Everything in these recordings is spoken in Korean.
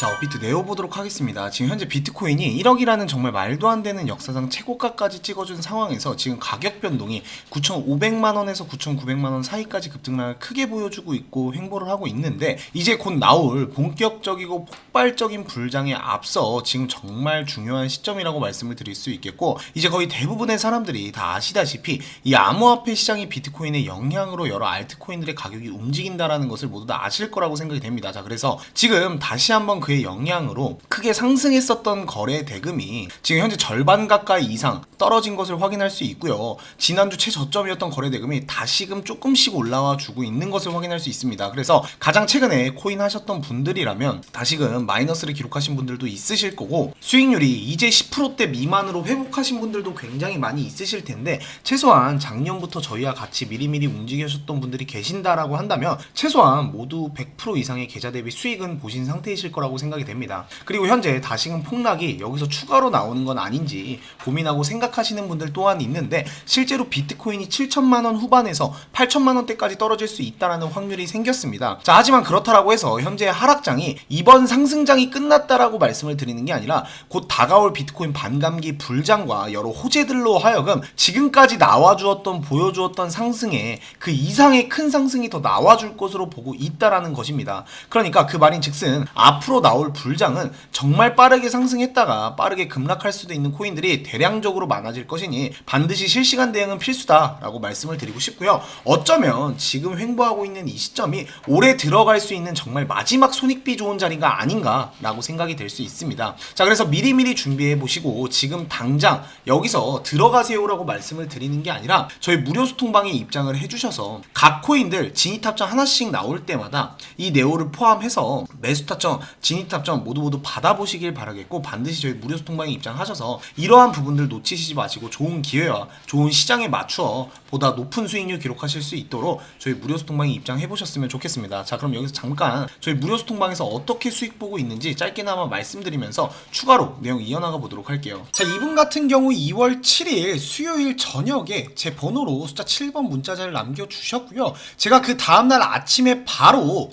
자, 업비트 내어보도록 하겠습니다. 지금 현재 비트코인이 1억이라는 정말 말도 안 되는 역사상 최고가까지 찍어준 상황에서 지금 가격 변동이 9,500만원에서 9,900만원 사이까지 급등락을 크게 보여주고 있고 횡보를 하고 있는데 이제 곧 나올 본격적이고 폭발적인 불장에 앞서 지금 정말 중요한 시점이라고 말씀을 드릴 수 있겠고 이제 거의 대부분의 사람들이 다 아시다시피 이 암호화폐 시장이 비트코인의 영향으로 여러 알트코인들의 가격이 움직인다라는 것을 모두 다 아실 거라고 생각이 됩니다. 자, 그래서 지금 다시 한번 그의 영향으로 크게 상승했었던 거래 대금이 지금 현재 절반 가까이 이상 떨어진 것을 확인할 수 있고요. 지난주 최저점이었던 거래 대금이 다시금 조금씩 올라와 주고 있는 것을 확인할 수 있습니다. 그래서 가장 최근에 코인 하셨던 분들이라면 다시금 마이너스를 기록하신 분들도 있으실 거고 수익률이 이제 10%대 미만으로 회복하신 분들도 굉장히 많이 있으실 텐데 최소한 작년부터 저희와 같이 미리미리 움직이셨던 분들이 계신다라고 한다면 최소한 모두 100% 이상의 계좌 대비 수익은 보신 상태이실 거라고 생각이 됩니다. 그리고 현재 다시금 폭락이 여기서 추가로 나오는 건 아닌지 고민하고 생각하시는 분들 또한 있는데 실제로 비트코인이 7천만 원 후반에서 8천만 원대까지 떨어질 수 있다라는 확률이 생겼습니다. 자, 하지만 그렇다라고 해서 현재 하락장이 이번 상승장이 끝났다라고 말씀을 드리는 게 아니라 곧 다가올 비트코인 반감기 불장과 여러 호재들로 하여금 지금까지 나와주었던 보여주었던 상승에 그 이상의 큰 상승이 더 나와줄 것으로 보고 있다라는 것입니다. 그러니까 그 말인 즉슨 앞으로 나올 불장은 정말 빠르게 상승했다가 빠르게 급락할 수도 있는 코인들이 대량적으로 많아질 것이니 반드시 실시간 대응은 필수다라고 말씀을 드리고 싶고요. 어쩌면 지금 횡보하고 있는 이 시점이 올해 들어갈 수 있는 정말 마지막 손익비 좋은 자리가 아닌가라고 생각이 될 수 있습니다. 자, 그래서 미리미리 준비해 보시고 지금 당장 여기서 들어가세요라고 말씀을 드리는 게 아니라 저희 무료 소통방에 입장을 해주셔서 각 코인들 진입 탑점 하나씩 나올 때마다 이 네오를 포함해서 매수 타점, 진입 타점 모두 모두 받아보시길 바라겠고 반드시 저희 무료 소통방에 입장하셔서 이러한 부분들 놓치시지 마시고 좋은 기회와 좋은 시장에 맞추어 보다 높은 수익률 기록하실 수 있도록 저희 무료 소통방에 입장해 보셨으면 좋겠습니다. 자, 그럼 여기서 잠깐 저희 무료 소통방에서 어떻게 수익 보고 있는지 짧게나마 말씀드리면서 추가로 내용 이어나가 보도록 할게요. 자, 이분 같은 경우 2월 7일 수요일 저녁에 제 번호로 숫자 7번 문자자를 남겨주셨고요. 제가 그 다음날 아침에 바로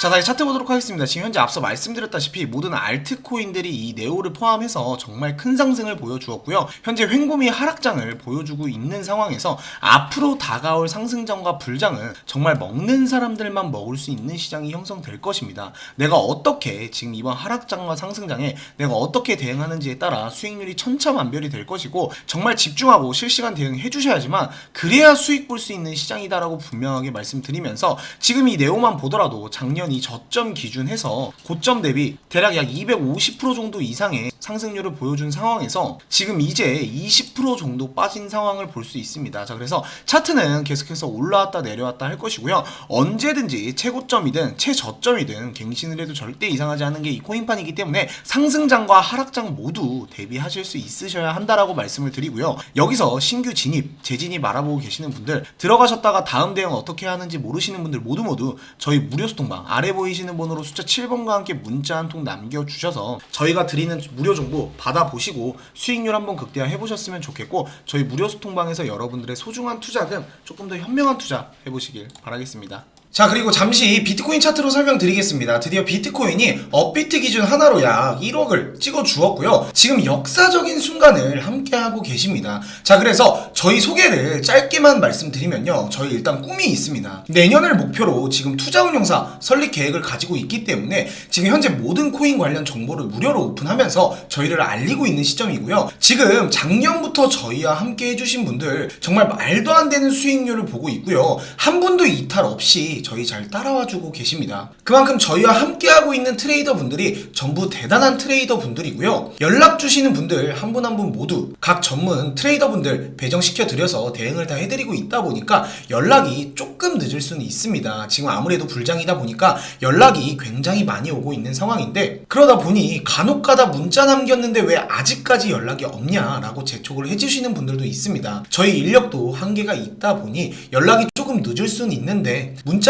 자, 다시 차트 보도록 하겠습니다. 지금 현재 앞서 말씀드렸다시피 모든 알트코인들이 이 네오를 포함해서 정말 큰 상승을 보여주었고요. 현재 횡보미 하락장을 보여주고 있는 상황에서 앞으로 다가올 상승장과 불장은 정말 먹는 사람들만 먹을 수 있는 시장이 형성될 것입니다. 내가 어떻게 지금 이번 하락장과 상승장에 내가 어떻게 대응하는지에 따라 수익률이 천차만별이 될 것이고 정말 집중하고 실시간 대응해 주셔야지만 그래야 수익 볼 수 있는 시장이다라고 분명하게 말씀드리면서 지금 이 네오만 보더라도 작년 이 저점 기준해서 고점 대비 대략 약 250% 정도 이상의 상승률을 보여준 상황에서 지금 이제 20% 정도 빠진 상황을 볼 수 있습니다. 자, 그래서 차트는 계속해서 올라왔다 내려왔다 할 것이고요. 언제든지 최고점이든 최저점이든 갱신을 해도 절대 이상하지 않은 게 이 코인판이기 때문에 상승장과 하락장 모두 대비하실 수 있으셔야 한다라고 말씀을 드리고요. 여기서 신규 진입, 재진입 알아보고 계시는 분들 들어가셨다가 다음 대응 어떻게 하는지 모르시는 분들 모두 모두 저희 무료 소통방 아래 보이시는 번호로 숫자 7번과 함께 문자 한 통 남겨주셔서 저희가 드리는 무료 정보 받아보시고 수익률 한번 극대화해 보셨으면 좋겠고 저희 무료 소통방에서 여러분들의 소중한 투자금 조금 더 현명한 투자 해보시길 바라겠습니다. 자 그리고 잠시 비트코인 차트로 설명드리겠습니다. 드디어 비트코인이 업비트 기준 하나로 약 1억을 찍어 주었고요. 지금 역사적인 순간을 함께하고 계십니다. 자 그래서 저희 소개를 짧게만 말씀드리면요. 저희 일단 꿈이 있습니다. 내년을 목표로 지금 투자운용사 설립 계획을 가지고 있기 때문에 지금 현재 모든 코인 관련 정보를 무료로 오픈하면서 저희를 알리고 있는 시점이고요. 지금 작년부터 저희와 함께 해주신 분들 정말 말도 안 되는 수익률을 보고 있고요. 한 분도 이탈 없이 저희 잘 따라와 주고 계십니다. 그만큼 저희와 함께하고 있는 트레이더 분들이 전부 대단한 트레이더 분들이고요. 연락 주시는 분들 한분 한 분 모두 각 전문 트레이더 분들 배정시켜 드려서 대응을 다 해드리고 있다 보니까 연락이 조금 늦을 수는 있습니다. 지금 아무래도 불장이다 보니까 연락이 굉장히 많이 오고 있는 상황인데 그러다 보니 간혹 가다 문자 남겼는데 왜 아직까지 연락이 없냐라고 재촉을 해주시는 분들도 있습니다. 저희 인력도 한계가 있다 보니 연락이 조금 늦을 수는 있는데 문자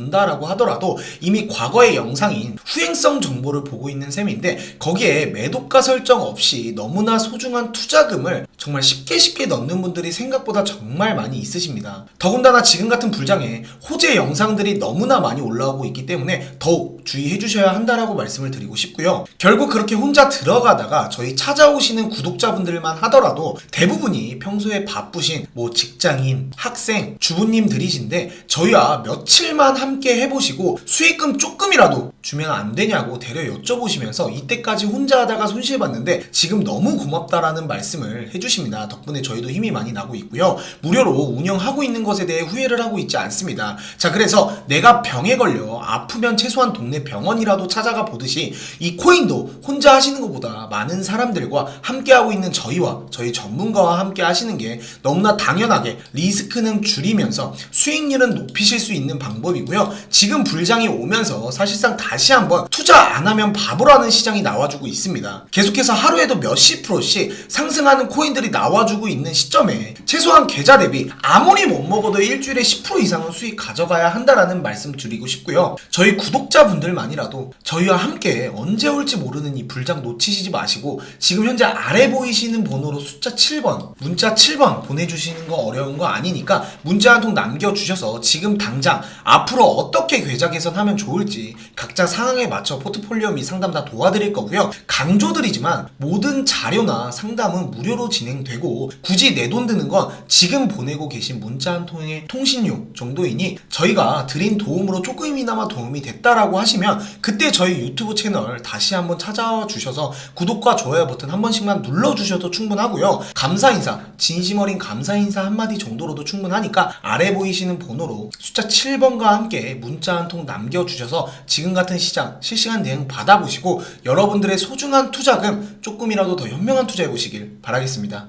본다라고 하더라도 이미 과거의 영상인 후행성 정보를 보고 있는 셈인데 거기에 매도가 설정 없이 너무나 소중한 투자금을 정말 쉽게 쉽게 넣는 분들이 생각보다 정말 많이 있으십니다. 더군다나 지금 같은 불장에 호재 영상들이 너무나 많이 올라오고 있기 때문에 더욱 꼭 주의해 주셔야 한다라고 말씀을 드리고 싶고요. 결국 그렇게 혼자 들어가다가 저희 찾아오시는 구독자분들만 하더라도 대부분이 평소에 바쁘신 뭐 직장인, 학생, 주부님들이신데 저희와 며칠만 함께 해보시고 수익금 조금이라도 주면 안 되냐고 대려 여쭤보시면서 이때까지 혼자 하다가 손실봤는데 지금 너무 고맙다라는 말씀을 해주 십니다. 덕분에 저희도 힘이 많이 나고 있고요. 무료로 운영하고 있는 것에 대해 후회를 하고 있지 않습니다. 자, 그래서 내가 병에 걸려 아프면 최소한 동네 병원이라도 찾아가 보듯이 이 코인도 혼자 하시는 것보다 많은 사람들과 함께하고 있는 저희와 저희 전문가와 함께 하시는 게 너무나 당연하게 리스크는 줄이면서 수익률은 높이실 수 있는 방법이고요. 지금 불장이 오면서 사실상 다시 한번 투자 안 하면 바보라는 시장이 나와주고 있습니다. 계속해서 하루에도 몇십 프로씩 상승하는 코인들 이 나와주고 있는 시점에 최소한 계좌 대비 아무리 못 먹어도 일주일에 10% 이상은 수익 가져가야 한다라는 말씀 드리고 싶고요. 저희 구독자분들만이라도 저희와 함께 언제 올지 모르는 이 불장 놓치시지 마시고 지금 현재 아래 보이시는 번호로 숫자 7번 문자 7번 보내주시는 거 어려운 거 아니니까 문자 한 통 남겨주셔서 지금 당장 앞으로 어떻게 계좌 개선하면 좋을지 각자 상황에 맞춰 포트폴리오 및 상담 다 도와드릴 거고요. 강조드리지만 모든 자료나 상담은 무료로 진행되고 굳이 내 돈 드는 건 지금 보내고 계신 문자 한 통의 통신료 정도이니 저희가 드린 도움으로 조금이나마 도움이 됐다라고 하시면 그때 저희 유튜브 채널 다시 한번 찾아와 주셔서 구독과 좋아요 버튼 한 번씩만 눌러주셔도 충분하고요. 감사 인사, 진심 어린 감사 인사 한마디 정도로도 충분하니까 아래 보이시는 번호로 숫자 7번과 함께 문자 한 통 남겨주셔서 지금 같은 시장 실시간 대응 받아보시고 여러분들의 소중한 투자금 조금이라도 더 현명한 투자해 보시길 바라겠습니다.